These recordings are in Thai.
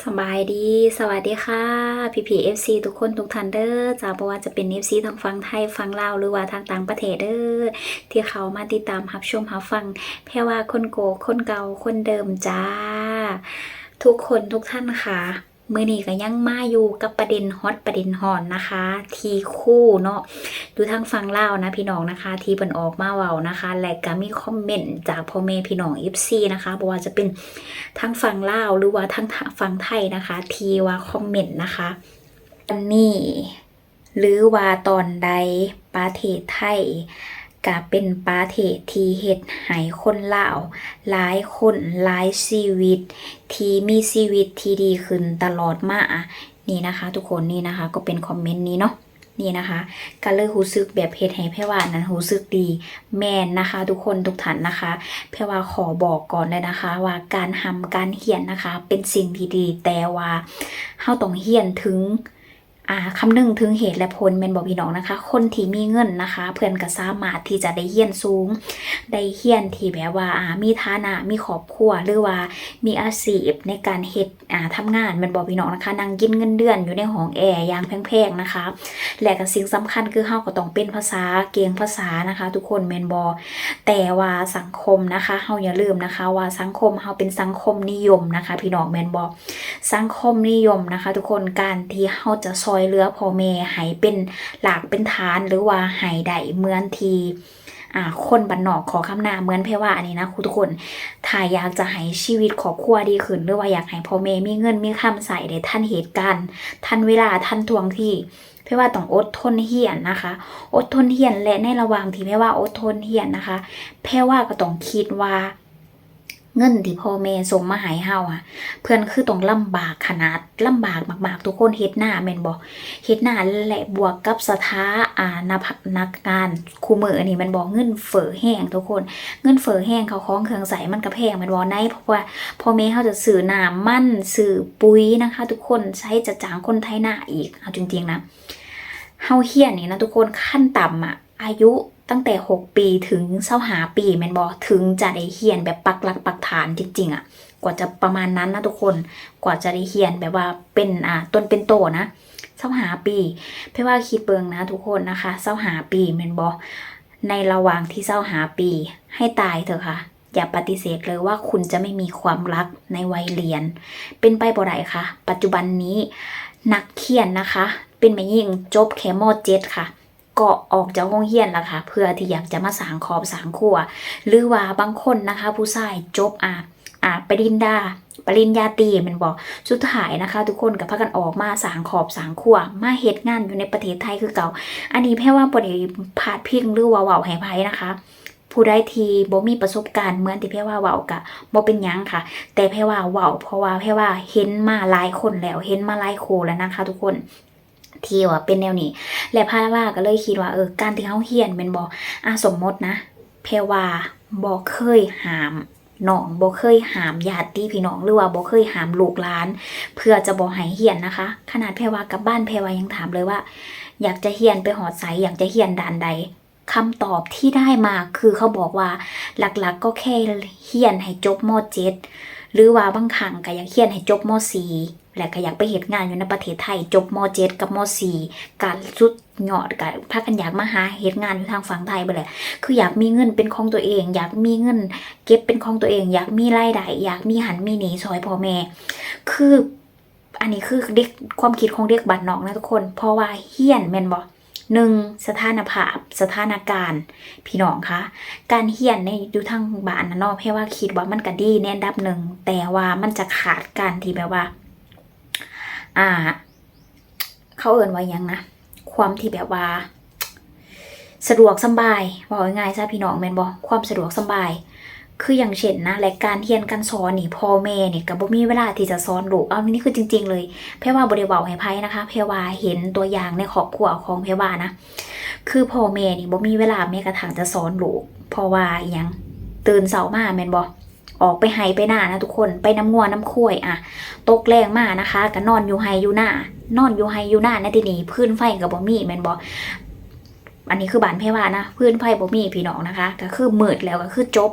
สบายดี สวัสดีค่ะพี่พีเอฟซีทุกคนทุกท่านเด้อจากว่าจะเป็นเอฟซีทางฟังไทยฟังลาวหรือว่าทางต่างประเทศเด้อที่เขามาติดตามหับชมหับฟัง แพ่ว่าคนโกคนเก่าคนเดิมจ้า ทุกคนทุกท่านค่ะ มื่อนี้ก็ยังมาอยู่กับประเด็นฮอตประเด็นหอนนะคะ ทีคู่เนาะดูทางฟังเล่านะพี่น้องนะคะ ทีเปินออกมาเว้านะคะ และก็มีคอมเมนต์จากพ่อแม่พี่น้อง FC นะคะบอกว่าจะเป็นทั้งฟังเล่าหรือว่าทั้งฟังไทยนะคะ ทีว่าคอมเมนต์นะคะอันนี้หรือว่าตอนใดประเทศไทย ก็เป็นประเทศที่เฮ็ดให้คนลาวหลายคนหลายชีวิต ที่มีชีวิตที่ดีขึ้นตลอดมานี่นะคะทุกคนนี่นะคะก็เป็นคอมเมนต์นี้เนาะนี่นะคะก็เลยรู้สึกแบบเฮ็ดให้แพรว่านั้นรู้สึกดีแมนนะคะ ทุกคนทุกท่านนะคะ แพรว่าขอบอกก่อนเลยนะคะ ว่าการทำการเขียนนะคะ เป็นสิ่งที่ดีแต่ว่าเฮาต้องเขียนถึง อ่าคำนึงถึงเหตุและผลแม่นบอกพี่น้องนะคะ คนที่มีเงินนะคะ เพื่อนก็สามารถที่จะได้เฮียนสูง ได้เฮียนที่แบบว่าอ่ามีฐานะมีครอบครัวหรือว่ามีอาชีพในการเฮ็ดอ่าทำงานแม่นบอกพี่น้องนะคะนั่งกินเงินเดือนอยู่ในห้องแอร์อย่างแพงๆนะคะ และก็สิ่งสำคัญคือเฮาก็ต้องเป็นภาษาเก่งภาษานะคะ ทุกคนแม่นบอแต่ว่าสังคมนะคะเฮาอย่าลืมนะคะ ว่าสังคมเฮาเป็นสังคมนิยมนะคะ พี่น้องแม่นบอสังคมนิยมนะคะ ทุกคนการที่เฮาจะซอยเหลือพ่อแม่ให้เป็นหลักเป็นฐานหรือว่าให้ได้เหมือนทีอ่าคนบ้านนอกขอคำนาเหมือนเพว่าอันนี้นะคุณทุกคนถ้าอยากจะให้ชีวิตครอบครัวดีขึ้น หรือว่าอยากให้พ่อแม่มีเงินมีคำใส่ได้ทันเหตุการณ์ทันเวลาทันทวงที่เพราะว่าต้องอดทนเฮียนนะคะ อดทนเฮียนและในระหว่างที่แม่ว่าอดทนเฮียนนะคะแพ่ว่าก็ต้องคิดว่า เงินที่พ่อแม่ส่งมาให้เฮาอะ เพื่อนคือต้องลำบากขนาดลำบากมากๆ ทุกคนเฮ็ดหน้าแม่นบ่เฮ็ดหน้าและบวกกับสถาอ่านับนักงานคู่มืออันนี้มันบอกเงินเฟอแห้งทุกคน เงินเฟอแห้งเขาของเครื่องใส่มันก็แพงมันบ่ในเพราะว่าพ่อแม่เขาจะซื้อน้ำมันซื้อปุ๋ยนะคะ ทุกคนใช้จะจางคนไทยหน้าอีกเอาจริงๆนะเฮาเฮียนนี่นะทุกคนขั้นต่ำอะ อายุตั้งแต่ 6 ปีถึงเศร้าหาปีแมนบอถึงจะได้เฮียนแบบปักหลักปักฐานจริงๆอะกว่าจะประมาณนั้นนะทุกคนกว่าจะได้เฮียนแบบว่าเป็นอ่าต้นเป็นโตนะเศร้าหาปีเพื่อว่าคิดเบิงนะทุกคนนะคะเศร้าหาปีแมนบอในระหว่างที่เศร้าหาปีให้ตายเถอะค่ะ อย่าปฏิเสธเลยว่าคุณจะไม่มีความรักในวัยเรียน เป็นไปบ่ได้ค่ะ ปัจจุบันนี้นักเขียนนะคะ เป็นแม่ยิ่งจบแค่มเจ็ดค่ะ ก็ออกจากห้องเฮียนแล้วค่ะ เพื่อที่อยากจะมาสางขอบสางขัวหรือว่าบางคนนะคะ ผู้ชายจบอะอะปริญญาปริญญาตรีมันบอกสุดท้ายนะคะ ทุกคนกับพากันออกมาสางขอบสางขัวมาเฮ็ดงานอยู่ในประเทศไทยคือเก่า อันนี้แพ่ว่าบ่ได้พาดพิงหรือว่าเว้าให้ไผนะคะผู้ใดที่บ่มีประสบการณ์เหมือนที่แพ่ว่าเว้ากะบ่เป็นยังค่ะ แต่แพ่ว่าเว้าเพราะว่าแพ่ว่าเห็นมาหลายคนแล้ว เห็นมาหลายโคแล้วนะคะ ทุกคน ที่ว่าเป็นแนวนี้ และพาว่าก็เลยคิดว่าเออการที่เฮาเฮียนเป็นบ่อะสมมตินะแพ่ว่าบ่เคยหามน้องบ่เคยหามญาติพี่น้องหรือว่าบ่เคยหามลูกหลาน เพื่อจะบ่ให้เฮียนนะคะ ขนาดแพรว่ากลับบ้านแพรว่ายังถามเลยว่า อยากจะเฮียนไปหอดไสอยากจะเฮียนด่านใดคำตอบที่ได้มาคือเขาบอกว่าหลักๆก็แค่เฮียนให้จบม .7 หรือว่าบางครั้งก็อยากเขียนให้จบม .4 และก็อยากไปเหตุงานอยู่ในประเทศไทยจบม .7 กับม .4 การสุดหยอดกับพากันอยากมาหาเหตุงานอยู่ทางฝั่งไทยไปเลยคืออยากมีเงินเป็นของตัวเอง อยากมีเงิน เก็บเป็นของตัวเอง อยากมีรายได้อยากมีหันมีหนีซอยพ่อแม่คืออันนี้คือเด็กความคิดของเด็กบัตรนอกนะทุกคน เพราะว่าเฮี้ยนแม่นบอก หนึ่งสถานภาพ สถานการณ์ พี่น้องคะ การเฮียนในดูทางบ้านนอกให้ว่าคิดว่ามันก็ดีแน่นดับหนึ่ง แต่ว่ามันจะขาดการที่แบบว่า อ่า เขาเอิ่นไว้ยังนะ ความที่แบบว่า สะดวกสบายบอกง่ายๆซะพี่น้องแมนบอกความสะดวกสบาย คืออย่างเช่นนะและการเรียนการสอนนี่พ่อแม่นี่ยก็บ่มีเวลาที่จะสอนลูกเอานี่คือจริง ๆ เลยเพรว่าบ่ได้เว้าให้ไผนะคะ เพรว่าเห็นตัวอย่างในครอบครัวของเพรว่านะ คือพ่อแม่นี่บ่มีเวลาแม้กระทั่งจะสอนลูกเพราะว่าอหยังตื่นเช้ามาแม่นบ่ออกไปไห้ไปหน้านะทุกคนไปน้ำงัวน้ำข้ยอะตกแรงมานะคะก็นอนอยู่ไห้อยู่หน้านอนอยู่ไห้อยู่หน้าในที่นี้พื้นไฟก็บ่มีแม่นบ่อั อันนี้คือบานแพรว่านะพื้นไฟบ่มีพี่น้องนะคะ ก็คือมืดแล้วก็คือจบ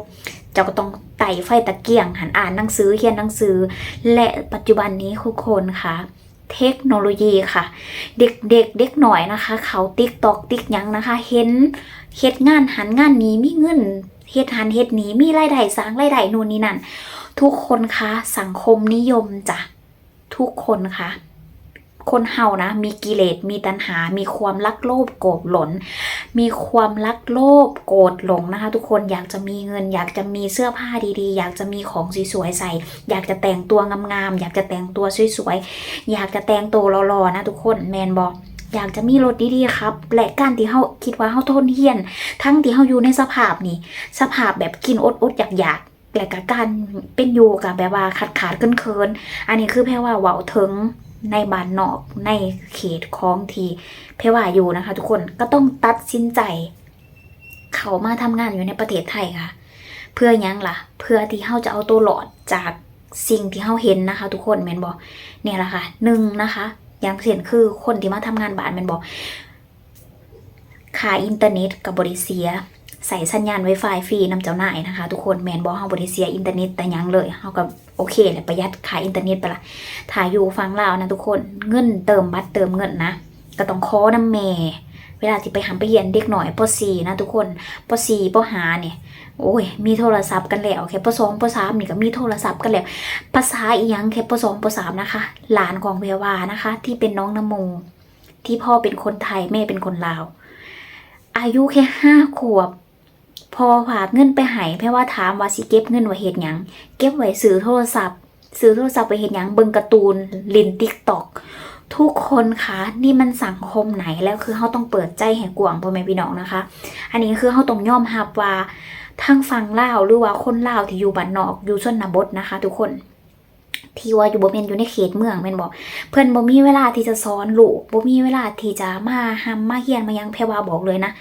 เจ้าก็ต้องไต่ไฟตะเกียง หันอ่านหนังสือเขียนหนังสือ และปัจจุบันนี้ทุกคนค่ะ เทคโนโลยีค่ะ เด็กเด็กเด็กหน่อยนะคะ เขาติ๊กตอกติ๊กยังนะคะ เห็นเฮ็ดงานหันงานนี้มีเงินเฮ็ดหันเฮ็ดนี้มีรายได้สร้างรายได้นู่นนี่นั่นทุกคนคะสังคมนิยมจ้ะทุกคนคะ คนเฮานะ มีกิเลสมีตัณหา มีความรักโลภโกรธหลน มีความรักโลภโกรธหลงนะคะ ทุกคนอยากจะมีเงิน อยากจะมีเสื้อผ้าดีๆ อยากจะมีของสวยๆใส่ อยากจะแต่งตัวงามๆอยากจะแต่งตัวสวยๆอยากจะแต่งตัวหล่อๆนะทุกคนแมนบอกอยากจะมีรถดีๆครับ และการที่เฮาคิดว่าเฮาทนเฮียน ทั้งที่เฮาอยู่ในสภาพนี้สภาพแบบกินอดอดๆอยากๆและกับการเป็นอยู่กับแบบว่าขาดขาดเคินเคินอันนี้คือแพ่ว่าเว้าถึง ในบ้านนอกในเขตของที่แพ่ว่าอยู่นะคะ ทุกคนก็ต้องตัดสินใจ เขามาทำงานอยู่ในประเทศไทยค่ะ เพื่อยังล่ะ เพื่อที่เฮาจะเอาตัวหลอดจากสิ่งที่เฮาเห็นนะคะ ทุกคนแมนบอกเนี่ยแหละค่ะหนึ่งนะคะอย่างเช่นคือคนที่มาทำงานบ้านแมนบอกค่าอินเทอร์เน็ตกับบริเซีย ใส่สัญญาณ Wi-Fi ฟรีนำเจ้านายนะคะ ทุกคนแมนบอกเฮาบริเซียอินเทอร์เน็ตแต่ยังเลยเฮาก็โอเคแหละประหยัดค่าอินเทอร์เน็ตไปละถ้าอยู่ฟังลาวนะทุกคนเงินเติมบัตรเติมเงินนะ ก็ต้องขอน้ำแม่เวลาที่ไปหำไปเรียนเด็กหน่อยป .4 นะทุกคนป .4 ป .5 เนี่ยโอ้ยมีโทรศัพท์กันแล้วแค่ป .2 ป .3 นี่ก็มีโทรศัพท์กันแล้วภาษาอีหยังแค่ป .2 ป .3 นะคะ หลานของเววานะคะ ที่เป็นน้องนโมที่พ่อเป็นคนไทยแม่เป็นคนลาว อายุแค่ห้าขวบ พอฝากเงินไปให้แพ่ว่าถามว่าสิเก็บเงินไว้เฮ็ดหยังเก็บไว้ซื้อโทรศัพท์ซื้อโทรศัพท์ไปเหตุหยังเบิ่งการ์ตูนลินติ๊กตอกทุกคนคะนี่มันสังคมไหนแล้วคือเขาต้องเปิดใจแห่งกวางพ่อแม่พี่น้องนะคะ อันนี้คือเขาต้องยอมรับว่าทั้งฟังเล่าหรือว่าคนเล่าที่อยู่บ้านนอกอยู่ชนบทนะคะ ทุกคน ที่ว่าอยู่บ่แม่นอยู่ในเขตเมืองแม่นบอกเพิ่อนบ่มีเวลาที่จะสอนลูกบ่มีเวลาที่จะมาหำมาเฮียนมายังแพรว่าบอกเลยนะ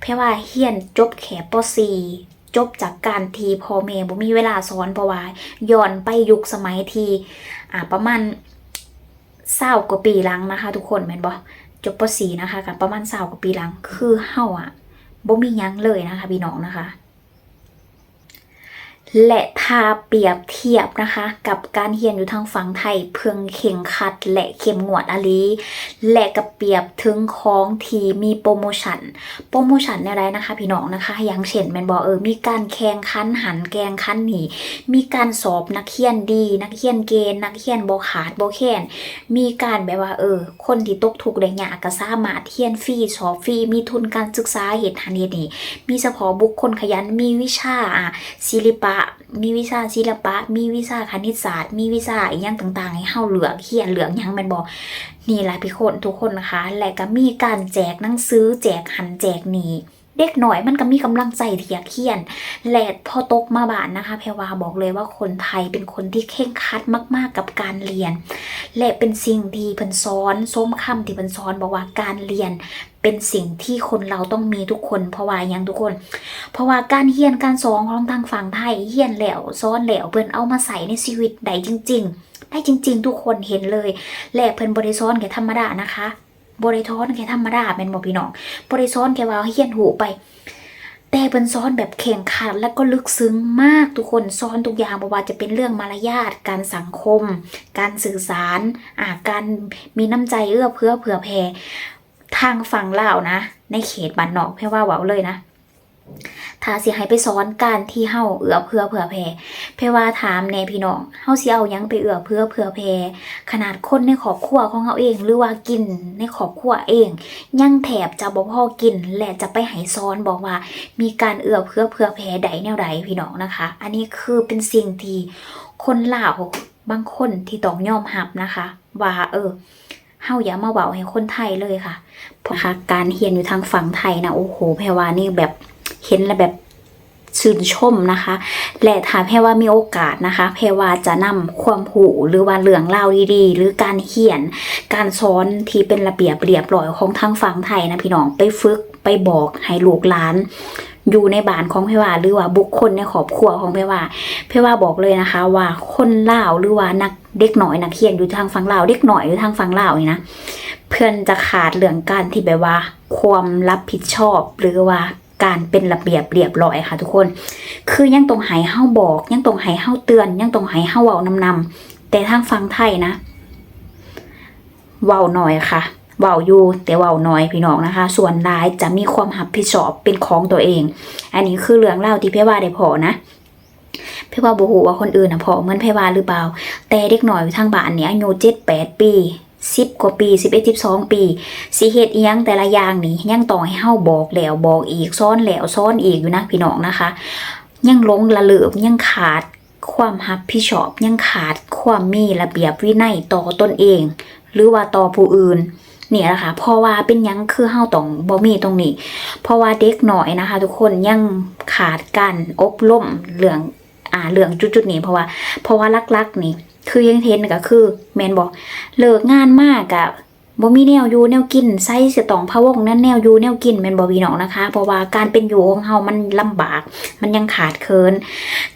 แพรว่าเฮียนจบแค่ป .4 จบจากการทีพ่อแม่บ่มีเวลาสอนเพราะว่าย้อนไปยุคสมัยทีอ่าประมาณเศร้ากว่าปีหลังนะคะ ทุกคนแม่นบ่จบป .4 นะคะกับประมาณเศร้ากว่าปีหลังคือเฮาอะบ่มียังเลยนะคะพี่น้องนะคะ และถ้าเปรียบเทียบนะคะ กับการเรียนอยู่ทางฝั่งไทยเพึงเข่งขัด และเข้มงวดอาลีและกับเปรียบถึงของที่มีโปรโมชั่นโปรโมชั่นอะไรนะคะ พี่น้องนะคะ อย่างเช่นแมนบอกเออมีการแข่งขันหันแกงขันหนีมีการสอบนักเรียนดี นักเรียนเกณฑ์นักเรียนบ่ขาดบ่แค้นมีการแบบว่าเออ คนที่ตกทุกข์ได้ยากก็สามารถเรียนฟรีสอบฟรีมีทุนการศึกษาเหตุหันเหตุนี้มีเฉพาะบุคคลขยันมีวิชาอะศิลปะมีวิชาศิลปะ มีวิชาคณิตศาสตร์ มีวิชาอีหยังต่างๆ ให้เฮาเหลือกเขียนเลือกยังม่นบ่นี่แหละพี่คนทุกคนนะคะ และก็มีการแจกหนังสือแจกหันแจกนี่เด็กหน่อยมันก็มีกำลังใจที่อยากเขียน และพอตกมาบ้านนะคะ แพรวาบอกเลยว่าคนไทยเป็นคนที่เข่งครัดมาก ๆกับการเรียน และเป็นสิ่งที่เพิ่นสอนส้มคำที่เพิ่นสอนบอกว่าการเรียน เป็นสิ่งที่คนเราต้องมีทุกคน เพราะว่ายังทุกคน เพราะว่าการเรียนการสอนของทางฝั่งไทยเรียนแล้วสอนแล้วเพิ่นเอามาใส่ในชีวิตได้จริง ๆ ได้จริง ๆ ทุกคนเห็นเลย และเพิ่นบริซ้อนแค่ธรรมดานะคะบริซ้อนแค่ธรรมดาแม่นบ่พี่น้องบริซ้อนแค่ว่าเรียนหูไปแต่เป็นซ้อนแบบแข่งขันและก็ลึกซึ้งมากทุกคนซ้อนทุกอย่างบ่ว่าจะเป็นเรื่องมารยาทการสังคม การสื่อสารอาการมีน้ำใจเอื้อเฟื้อเผื่อแผ่ ทางฝั่งลาวนะ ในเขตบ้านนอกแพ่ว่าเว้าเลยนะถ้าสิให้ไปสอนการที่เฮาเอื้อเพื่อเผื่อแผ่เพว่าถามแน่พี่น้องเฮาสิเอายังไปเอื้อเพื่อเผื่อแผ่ขนาดคนในครอบครัวของเฮาเอง หรือว่ากินในครอบครัวเอง ยังแถบจะบ่พอกิน และจะไปให้อนบอกว่า มีการเอื้อเพื่อเผื่อแผ่ใดแนวใดพี่น้องนะคะ อันนี้คือเป็นสิ่งที่คนลาวบางคนที่ต้องยอมรับนะคะ ว่าเออ เฮาอย่ามาเว้าให้คนไทยเลยค่ะเพราะค่ะการเรียนอยู่ทางฝั่งไทยนะโอ้โหแพรว่านี่แบบเห็นแล้วแบบชื่นชมนะคะ และถ้าแพรว่ามีโอกาสนะคะ แพรว่าจะนำความหูหรือว่าเรื่องเล่าดีๆ หรือการเขียน การสอนที่เป็นระเบียบเรียบร้อยของทางฝั่งไทยนะพี่น้องไปฝึกไปบอกให้ลูกหลาน อยู่ในบ้านของเพว่าหรือว่าบุคคลในครอบครัวของเพว่าเพว่าบอกเลยนะคะ ว่าคนลาวหรือว่านักเด็กหน่อยนักเรียนอยู่ทางฝั่งลาวเด็กหน่อยอยู่ทางฝั่งลาวนี่นะเพื่อนจะขาดเรื่องการที่แบบว่า ความรับผิดชอบหรือว่าการเป็นระเบียบเรียบร้อยค่ะทุกคน คือยังตรงไหเฮาบอก ยังตรงไหเฮาเตือน ยังตรงไหเฮาเว้านำนำแต่ทางฝั่งไทยนะ เว้าหน่อยค่ะ เว้าอยู่แต่เว้าน้อยพี่น้องนะคะ ส่วนรายจะมีความรับผิดชอบเป็นของตัวเอง อันนี้คือเรื่องเล่าที่เพว่าได้พอนะเพว่าบ่ฮู้ว่าคนอื่นนะพอเหมือนเพว่าหรือเปล่า แต่เด็กหน้อยทางบ้านเนี่ยอายุ7 8ปี10กว่าปี11 12ปีสิเฮ็ดอีหยังแต่ละอย่างนี่ยังต้องให้เฮาบอกแล้วบอกอีกซ้อนแล้วซ้อนอีกอยู่นะพี่น้องนะคะ ยังหลงละเลิบยังขาดความรับผิดชอบยังขาดความมีระเบียบวินัยต่อตนเอง หรือว่าต่อผู้อื่น นี่ยแหละค่ะเพราะว่าเป็นยังคือเฮาต้องบ่มีตรงนี้ เพราะว่าเด็กหน่อยนะคะ ทุกคนยังขาดการอบรมเรื่องอ่าเรื่องจุดๆนี้ เพราะว่าเพราะว่าลักๆนี่ คือยังเห็นก็คือ แมนบอกเลิกงานมากอะบ่มีแนวอยู่แนวกินไส้เสียตองพะวงนั้นแนวอยู่แนวกินแมนบ่พี่น้องนะคะเพราะว่าการเป็นอยู่ของเฮามันลำบาก มันยังขาดเคิน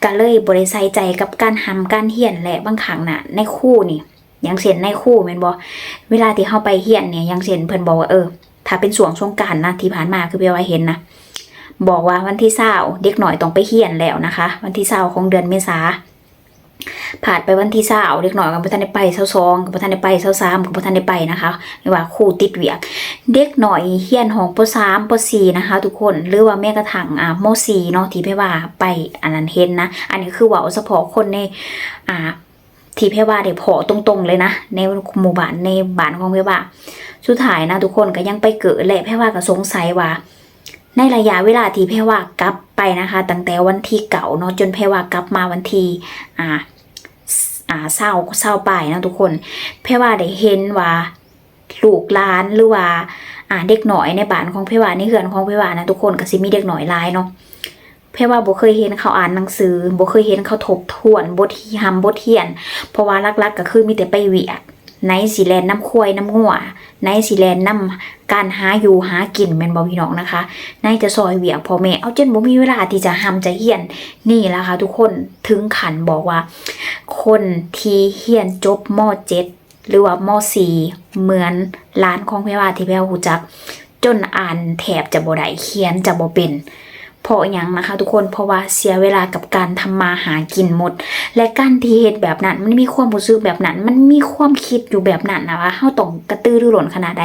ก็เลยบ่ได้ใส่ใจกับการทำการเฮียนและบางครั้งน่ะในคู่นี่ ย่างเช่นในคู่แม่นบ่เวลาที่เฮาไปเฮียนเนี่ยย่างเช่นเพิ่นบอกว่าเออ ถ้าเป็นช่วงสงกานนะที่ผ่านมาคือไปว่าเห็นนะบอกว่าวันที่เศร้าเด็กหน่อยต้องไปเฮียนแล้วนะคะ วันที่เศร้าของเดือนเมษาผ่านไปวันที่เศร้าเด็กหน่อยกับพระท่านได้ไปเศร้าสองกับพระท่านได้ไปเศร้าสามกับพระท่านได้ไปนะคะไม่ว่าคู่ติดเวียก เด็กหน่อยเฮียนของปสามปสี่นะคะ ทุกคนหรือว่าแม่กระทั่งอ่ามสี่เนาะที่เพว่าไปอันนั้นเห็นนะ อันนี้คือว่าเฉพาะคนในอ่า ที่เพว่าได้พอตรงๆเลยนะในหมู่บ้านในบ้านของเพว่าสุดท้ายนะทุกคนก็ยังไปเกิดแหละเพว่าก็สงสัยว่า ในระยะเวลาที่เพว่ากลับไปนะคะ ตั้งแต่วันที่เก่าเนาะจนเพว่ากลับมาวันที่อ่าอ่าเศร้าเศร้าไปนะทุกคน เพว่าได้เห็นว่าลูกหลานหรือว่าอ่าเด็กหน่อยในบ้านของเพว่าในเฮือนของเพว่านะทุกคนก็สิมีเด็กหน่อยลายเนาะ เพราะว่าบ่เคยเห็นเขาอ่านหนังสือบ่เคยเห็นเขาทบทวนบทที่ทำบทเรียน เพราะว่าลักๆก็คือมีแต่ไปเวียกในสีแลนน้ำควายน้ำงัวในสีแลนน้ำการหาอยู่หากินแม่นบ่พี่น้องนะคะในจะซอยเวียกพ่อแม่เอาจนบ่มีเวลาที่จะทำจะเฮียนนี่แหละค่ะทุกคนถึงขันบอกว่า คนที่เฮียนจบม .7 หรือว่าม .4 เหมือนร้านของเพว่าที่แพ้หูจัก จนอ่านแถบจะบ่ได้เขียนจะบ่เป็น เพราะอย่างนะคะ ทุกคนเพราะว่าเสียเวลากับการทำมาหากินหมด และการที่เหตุแบบนั้นมันมีความรู้สึกแบบนั้น มันมีความคิดอยู่แบบนั้นนะว่าเฮาต้องกระตือรือร้นขนาดใด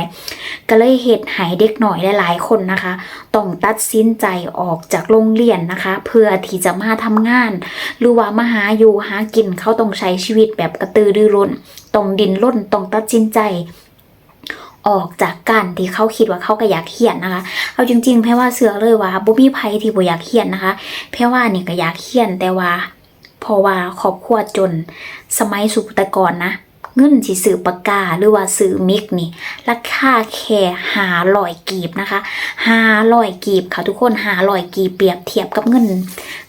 ก็เลยเหตุให้เด็กหน่อยหลายๆคนนะคะต้องตัดสินใจออกจากโรงเรียนนะคะ เพื่อที่จะมาทำงาน หรือว่ามาหาอยู่หากินเขาต้องใช้ชีวิตแบบกระตือรือร้นต้องดินร่นต้องตัดสินใจ ออกจากการที่เขาคิดว่าเขาก็อยากเขียนนะคะ เอาจริงๆแพ่ว่าเสือเลยว่าบ่มีไผที่บ่อยากเขียนนะคะแพ่ว่านี่ก็อยากเขียนแต่ว่าพอว่าครอบครัวจน สมัยสุปตะกอนนะ เงินสิซื้อปากกาหรือว่าซื้อมิกนี่ราคาแค่หาลอยกีบนะคะหาลอยกีบค่ะทุกคนหาลอยกีบเปรียบเทียบกับเงิน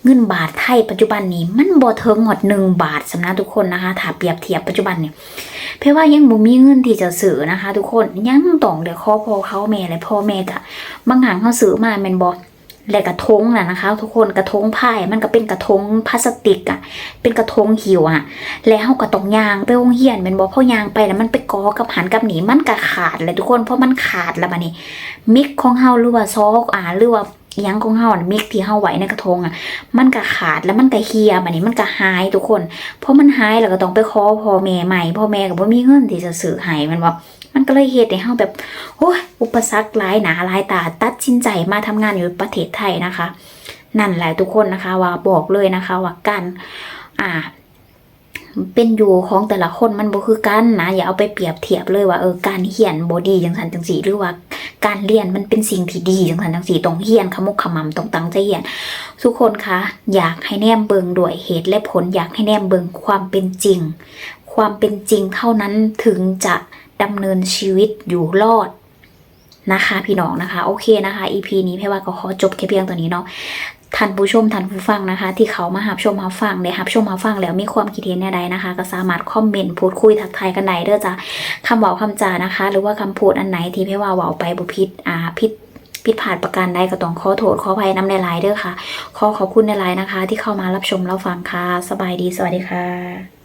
เงินบาทไทยปัจจุบันนี้มันบ่เทิงหมดหนึ่งบาทสำนักทุกคนนะคะถ้าเปรียบเทียบปัจจุบันเนี่ยเพราะว่ายังบ่มีเงินที่จะซื้อนะคะ ทุกคนยังต้องเดี๋ยวขอพ่อเขาแม่และพ่อแม่กะบางหางเขาซื้อมาแม่นบ่ และกระทงน่ะนะคะ ทุกคนกระทงผ้ามันก็เป็นกระทงพลาสติกอะ่ะ เป็นกระทงหิวอะ่ะ แล้วเขาก็ต้องยางไปโรงเรียนแม่นบ่พอยางไปแล้วมันไปกอกับหันกับหนีมันก็ขาดเลยทุกคนเพราะมันขาดแล้วบัดนี้ มิกของเฮาหรือว่าซอกอ่าหรือว่ายังของเฮาน่ะมิกที่เฮาไว้ในกระทงอะ มันก็ขาดแล้วมันก็เฮียบัดนี้มันก็หายทุกคน เพราะมันหายแล้วก็ต้องไปขอพ่อแม่ใหม่พ่อแม่ก็บ่มีเงินที่จะซื้อให้มันบ่ มันก็เลยเฮ็ดให้เฮาแบบโอ้ยอุปสรรคหลายหนาหลายตาตัดสินใจมาทำงานอยู่ประเทศไทยนะคะ นั่นแหละทุกคนนะคะ ว่าบอกเลยนะคะว่าการอ่าเป็นอยู่ของแต่ละคนมันบ่คือกันนะอย่าเอาไปเปรียบเทียบเลยว่าเออการเฮียนบ่ดีจังสันจังสีหรือว่าการเรียนมันเป็นสิ่งที่ดีจังสันจังสีต้องเฮียนขมุกขมำต้องตั้งใจเฮียนทุกคนคะอยากให้แนมเบิงด้วยเหตุและผลอยากให้แนมเบิงความเป็นจริง ความเป็นจริงเท่านั้นถึงจะ ดำเนินชีวิตอยู่รอดนะคะ พี่น้องนะคะโอเคนะคะ EP นี้แพ่ว่าก็ขอจบแค่เพียงตัวนี้เนาะท่านผู้ชมท่านผู้ฟังนะคะ ที่เขามาหับชมมาฟังได้หับชมมาฟังแล้วมีความคิดเห็นใดๆนะคะ ก็สามารถคอมเมนต์พูดคุยทักทายกันได้เด้อจ้ะคำบอกคำจานะคะ หรือว่าคำพูดอันไหนที่แพ่ว่าเว่าไปบุพิษอ่าพิษผิดพลาดประการใดก็ต้องขอโทษขออภัยน้ำในหลายเด้อค่ะ ขอขอบคุณในหลายนะคะ ที่เข้ามารับชมรับฟังค่ะ สบายดีสวัสดีค่ะ